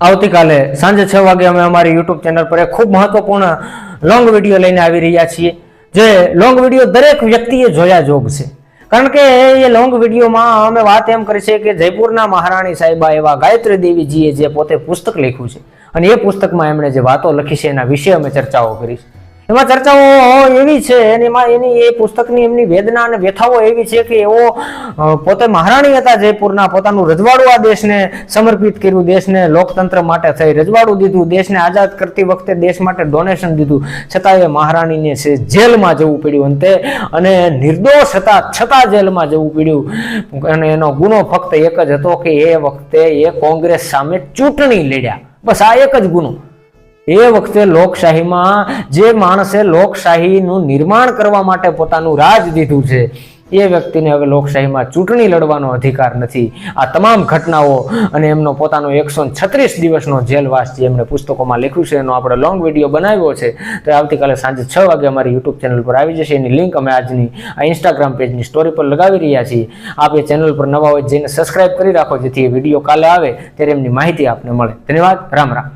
આવતીકાલે સાંજે છ વાગે અમે અમારી યુટ્યુબ ચેનલ પર એક ખૂબ મહત્વપૂર્ણ લોંગ વીડિયો લઈને આવી રહ્યા છીએ, જે લોંગ વીડિયો દરેક વ્યક્તિએ જોયા જોગ છે. કારણ કે એ લોંગ વિડીયોમાં અમે વાત એમ કરી છે કે જયપુરના મહારાણી સાહેબા એવા ગાયત્રી દેવીજીએ જે પોતે પુસ્તક લખ્યું છે. અને એ પુસ્તકમાં એમણે જે વાતો લખી છે એના વિશે અમે ચર્ચાઓ કરી છે. એમાં ચર્ચાઓ એવી છે એમાં એની એ પુસ્તકની એમની વેદના અને વ્યથાઓ એવી છે કે એઓ પોતે મહારાણી હતા જયપુરના, પોતાનું રજવાડું આ દેશને સમર્પિત કર્યું, દેશને લોકતંત્ર માટે થઈ રજવાડું દીધું, દેશને આઝાદ કરતી વખતે દેશ માટે ડોનેશન દીધું. છતાં એ મહારાણીને છે જેલમાં જવું પડ્યું. અંતે અને નિર્દોષ હતા, છતાં જેલમાં જવું પડ્યું. અને એનો ગુનો ફક્ત એક જ હતો કે એ વખતે એ કોંગ્રેસ સામે ચૂંટણી લડ્યા. બસ આ એક જ ગુનો. એ વખતે લોકશાહીમાં જે માણસે લોકશાહીનું નિર્માણ કરવા માટે પોતાનું રાજ દીધું છે, એ વ્યક્તિને હવે લોકશાહીમાં ચૂંટણી લડવાનો અધિકાર નથી. આ તમામ ઘટનાઓ અને એમનો પોતાનો એકસો છત્રીસ દિવસનો જેલવાસ જે એમણે પુસ્તકોમાં લખ્યું છે, એનો આપણે લોંગ વીડિયો બનાવ્યો છે, તો આવતીકાલે સાંજે છ વાગે અમારી યુટ્યુબ ચેનલ પર આવી જશે. એની લિંક અમે આજની આ ઇન્સ્ટાગ્રામ પેજની સ્ટોરી પર લગાવી રહ્યા છીએ. આપ એ ચેનલ પર નવા હોય જઈને સબસ્ક્રાઇબ કરી રાખો, જેથી એ વીડિયો કાલે આવે, ત્યારે એમની માહિતી આપને મળે. ધન્યવાદ. રામ રામ.